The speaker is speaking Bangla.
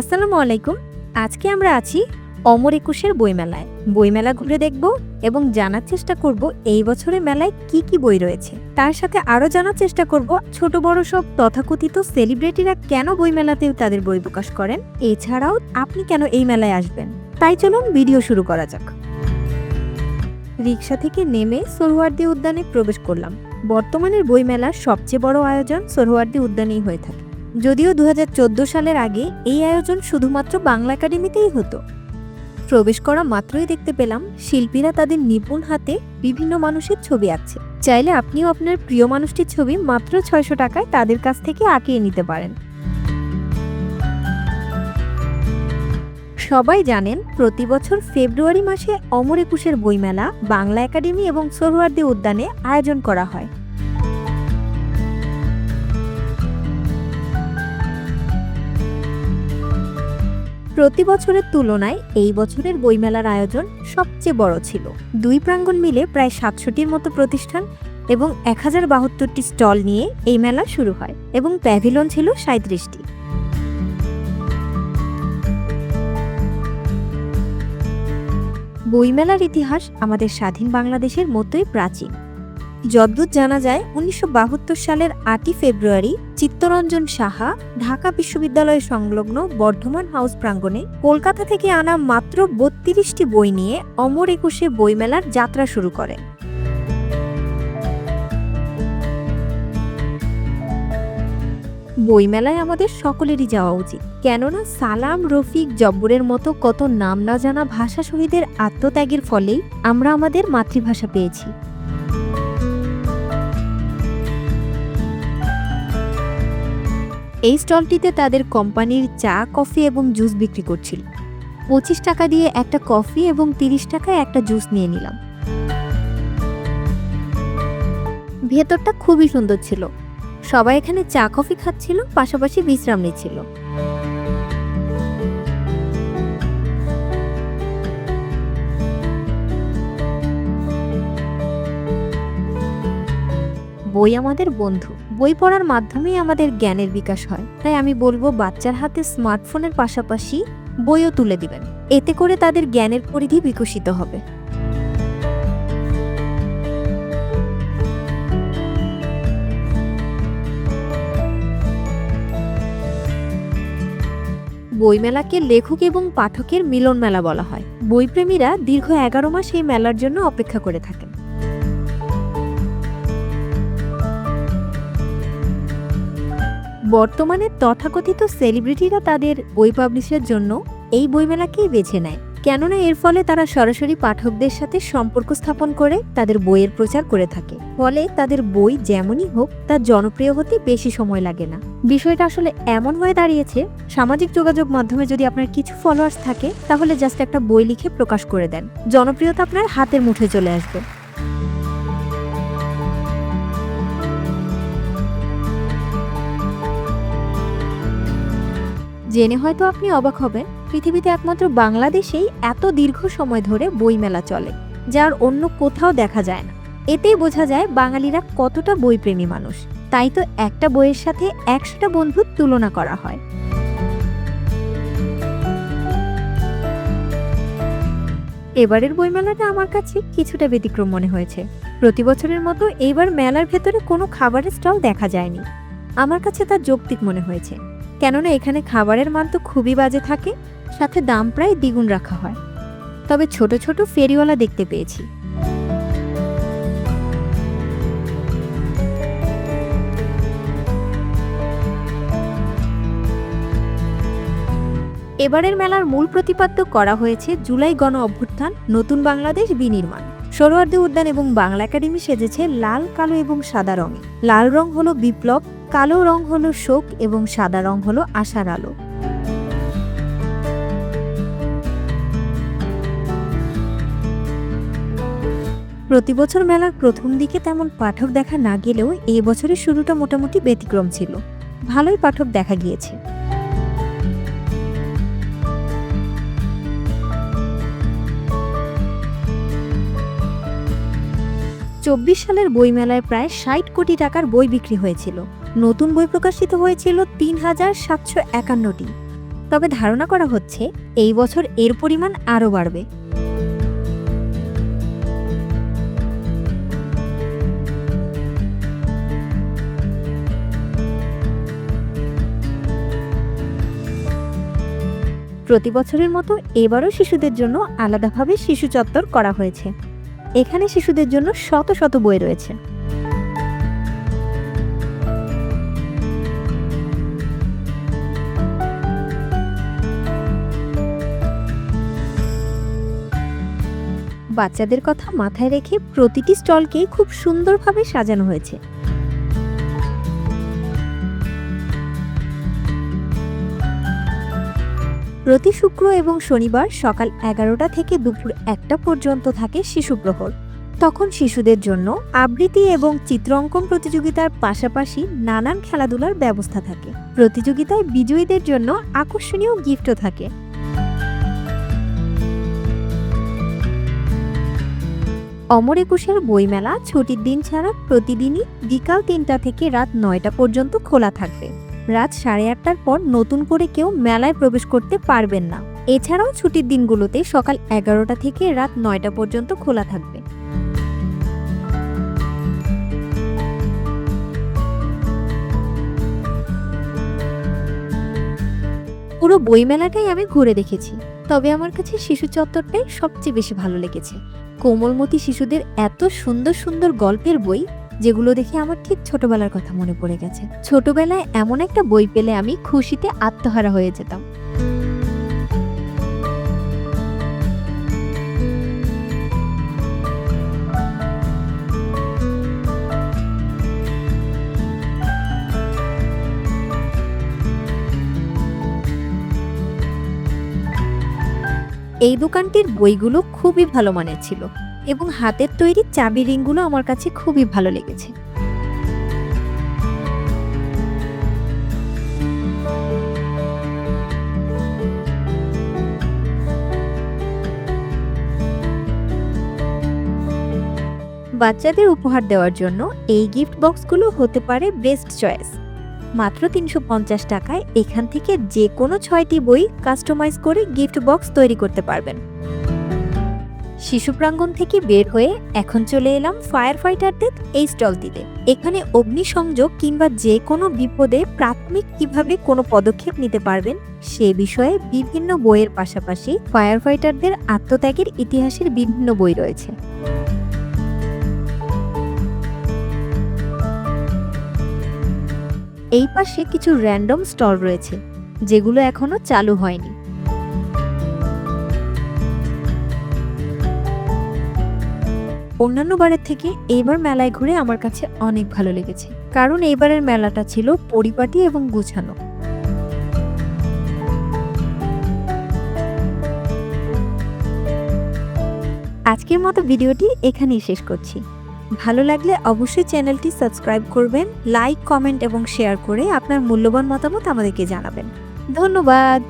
আসসালামু আলাইকুম। আজকে আমরা আছি অমর একুশের বইমেলায়। বইমেলা ঘুরে দেখব এবং জানার চেষ্টা করব এই বছরের মেলায় কি কি বই রয়েছে। তার সাথে আরও জানার চেষ্টা করব ছোট বড় সব তথাকথিত সেলিব্রিটিরা কেন বইমেলাতেও তাদের বই প্রকাশ করেন। এছাড়াও আপনি কেন এই মেলায় আসবেন। তাই চলুন ভিডিও শুরু করা যাক। রিক্সা থেকে নেমে সোহরাওয়ার্দী উদ্যানে প্রবেশ করলাম। বর্তমানের বইমেলার সবচেয়ে বড় আয়োজন সোহরাওয়ার্দী উদ্যানেই হয়ে থাকে। যদিও দু হাজার চোদ্দ সালের আগে এই আয়োজন শুধুমাত্র বাংলা একাডেমিতেই হতো। প্রবেশ করা মাত্রই দেখতে পেলাম শিল্পীরা তাদের নিপুণ হাতে বিভিন্ন মানুষের ছবি আঁকছে। চাইলে আপনিও আপনার প্রিয় মানুষটির ছবি মাত্র ছয়শো টাকায় তাদের কাছ থেকে আঁকিয়ে নিতে পারেন। সবাই জানেন প্রতি বছর ফেব্রুয়ারি মাসে অমর একুশের বইমেলা বাংলা একাডেমি এবং সোহরাওয়ার্দী উদ্যানে আয়োজন করা হয়। প্রতি বছরের তুলনায় এই বছরের বইমেলার আয়োজন সবচেয়ে বড় ছিল। দুই প্রাঙ্গণ মিলে প্রায় সাতশোটির মতো প্রতিষ্ঠান এবং এক হাজার বাহাত্তরটি স্টল নিয়ে এই মেলা শুরু হয় এবং প্যাভিলন ছিল সাঁত্রিশটি বইমেলার ইতিহাস আমাদের স্বাধীন বাংলাদেশের মতোই প্রাচীন। যদ্দূর জানা যায়, উনিশশো বাহাত্তর সালের আটই ফেব্রুয়ারি চিত্তরঞ্জন সাহা ঢাকা বিশ্ববিদ্যালয় সংলগ্ন বর্ধমান হাউস প্রাঙ্গণে কলকাতা থেকে আনা মাত্র বত্রিশটি বই নিয়ে অমর একুশে বইমেলার যাত্রা শুরু করেন। বইমেলায় আমাদের সকলেরই যাওয়া উচিত। কেননা সালাম রফিক জব্বরের মতো কত নাম না জানা ভাষা শহীদের আত্মত্যাগের ফলেই আমরা আমাদের মাতৃভাষা পেয়েছি। এই স্টলটিতে তাদের কোম্পানির চা, কফি এবং জুস বিক্রি করছিল। পঁচিশ টাকা দিয়ে একটা কফি এবং তিরিশ টাকায় একটা জুস নিয়ে নিলাম। ভেতরটা খুবই সুন্দর ছিল। সবাই এখানে চা, কফি খাচ্ছিল, পাশাপাশি বিশ্রাম নিচ্ছিল। বই আমাদের বন্ধু। বই পড়ার মাধ্যমেই আমাদের জ্ঞানের বিকাশ হয়। তাই আমি বলব, বাচ্চার হাতে স্মার্টফোনের পাশাপাশি বইও তুলে দিবেন। এতে করে তাদের জ্ঞানের পরিধি বিকশিত হবে। বইমেলাকে লেখক এবং পাঠকের মিলন মেলা বলা হয়। বইপ্রেমীরা দীর্ঘ এগারো মাস এই মেলার জন্য অপেক্ষা করে থাকেন। বর্তমানে তথাকথিত সেলিব্রিটিরা তাদের বই পাবলিশের জন্য এই বইমেলাকেই বেছে নেয়। কেননা এর ফলে তারা সরাসরি পাঠকদের সাথে সম্পর্ক স্থাপন করে, তাদের বইয়ের প্রচার করে থাকে। ফলে তাদের বই যেমনই হোক, তা জনপ্রিয় হতে বেশি সময় লাগে না। বিষয়টা আসলে এমন হয়ে দাঁড়িয়েছে, সামাজিক যোগাযোগ মাধ্যমে যদি আপনার কিছু ফলোয়ার্স থাকে, তাহলে জাস্ট একটা বই লিখে প্রকাশ করে দেন। জনপ্রিয়তা আপনার হাতের মুঠে চলে আসবে। জেনে হয়তো আপনি অবাক হবেন, পৃথিবীতে একমাত্র বাংলাদেশেই এত দীর্ঘ সময় ধরে বইমেলা চলে, যার অন্য কোথাও দেখা যায় না। এতেই বোঝা যায় বাঙালিরা কতটা বইপ্রেমী মানুষ। তাই তো একটা বইয়ের সাথে একশোটা বন্ধুর তুলনা করা হয়। এবারের বইমেলাটা আমার কাছে কিছুটা ব্যতিক্রম মনে হয়েছে। প্রতি বছরের মতো এইবার মেলার ভেতরে কোনো খাবারের স্টল দেখা যায়নি। আমার কাছে তা যৌক্তিক মনে হয়েছে। কেননা এখানে খাবারের মান তো খুবই বাজে থাকে, সাথে দাম প্রায় দ্বিগুণ রাখা হয়। তবে ছোট ছোট ফেরিওয়ালা দেখতে পেয়েছি। এবারের মেলার মূল প্রতিপাদ্য করা হয়েছে জুলাই গণ অভ্যুত্থান, নতুন বাংলাদেশ বিনির্মাণ। সরোয়ার্দী উদ্যান এবং বাংলা একাডেমি সেজেছে লাল, কালো এবং সাদা রঙে। লাল রং হলো বিপ্লব কালো রং হলো শোক এবং সাদা রং হলো আশার আলো। প্রতি বছর মেলার প্রথম দিকে তেমন পাঠক দেখা না গেলেও এই বছরের শুরুটা মোটামুটি ব্যতিক্রম ছিল। ভালোই পাঠক দেখা গিয়েছে। চব্বিশ সালের বইমেলায় প্রায় ষাট কোটি টাকার বই বিক্রি হয়েছিল। নতুন বই প্রকাশিত হয়েছিল তিন হাজার সাতশো একান্নটি। তবে ধারণা করা হচ্ছে, এই বছর এর পরিমাণ আরও বাড়বে। প্রতি বছরের মতো এবারও শিশুদের জন্য আলাদাভাবে শিশু চত্বর করা হয়েছে। এখানে শিশুদের জন্য শত শত বই রয়েছে। বাচ্চাদের কথা মাথায় রেখে প্রতিটি স্টলকে খুব সুন্দরভাবে সাজানো হয়েছে। প্রতি শুক্র এবং শনিবার সকাল এগারোটা থেকে দুপুর একটা পর্যন্ত থাকে শিশু প্রহর। তখন শিশুদের জন্য আবৃত্তি এবং চিত্র অঙ্কন প্রতিযোগিতার পাশাপাশি নানান খেলাধুলার ব্যবস্থা থাকে। প্রতিযোগিতায় বিজয়ীদের জন্য আকর্ষণীয় গিফটও থাকে। অমর একুশের বইমেলা ছুটির দিন ছাড়া প্রতিদিনই বিকাল তিনটা থেকে রাত নয়টা পর্যন্ত খোলা থাকবে। রাত সাড়ে আটটার পর নতুন করে কেউ মেলায় প্রবেশ করতে পারবেন না। এছাড়াও ছুটির দিনগুলোতে সকাল এগারোটা থেকে রাত নয়টা পর্যন্ত খোলা থাকবে। পুরো বইমেলাটাই আমি ঘুরে দেখেছি। তবে আমার কাছে শিশু চত্বরটাই সবচেয়ে বেশি ভালো লেগেছে। কোমলমতি শিশুদের এত সুন্দর সুন্দর গল্পের বই, যেগুলো দেখে আমার ঠিক ছোটবেলার কথা মনে পড়ে গেছে। ছোটবেলায় এমন একটা বই পেলে আমি খুশিতে আত্মহারা হয়ে যেতাম। এই দোকানটির বইগুলো খুবই ভালো মানের ছিল এবং হাতের তৈরি চাবি রিংগুলো আমার কাছে খুবই ভালো লেগেছে। বাচ্চাদের উপহার দেওয়ার জন্য এই গিফট বক্সগুলো হতে পারে বেস্ট চয়েস। মাত্র তিনশো পঞ্চাশ টাকায় এখান থেকে যে কোনো ছয়টি বই কাস্টমাইজ করে গিফট বক্স তৈরি করতে পারবেন। শিশু প্রাঙ্গণ থেকে বের হয়ে এখন চলে এলাম ফায়ার ফাইটারদের এই স্টলটিতে। এখানে অগ্নিসংযোগ কিংবা যে কোনো বিপদে প্রাথমিক কীভাবে কোনো পদক্ষেপ নিতে পারবেন, সে বিষয়ে বিভিন্ন বইয়ের পাশাপাশি ফায়ার ফাইটারদের আত্মত্যাগের ইতিহাসের বিভিন্ন বই রয়েছে। এই পাশে কিছু র্যান্ডম স্টল রয়েছে, যেগুলো এখনও চালু হয়নি। অন্যান্য বারের থেকে এইবার মেলায় ঘুরে আমার কাছে অনেক ভালো লেগেছে, কারণ এইবারের মেলাটা ছিল পরিপাটি এবং গুছানো। আজকের মতো ভিডিওটি এখানেই শেষ করছি। ভালো লাগলে অবশ্যই চ্যানেলটি সাবস্ক্রাইব করবেন, লাইক, কমেন্ট এবং শেয়ার করে আপনার মূল্যবান মতামত আমাদেরকে জানাবেন। ধন্যবাদ!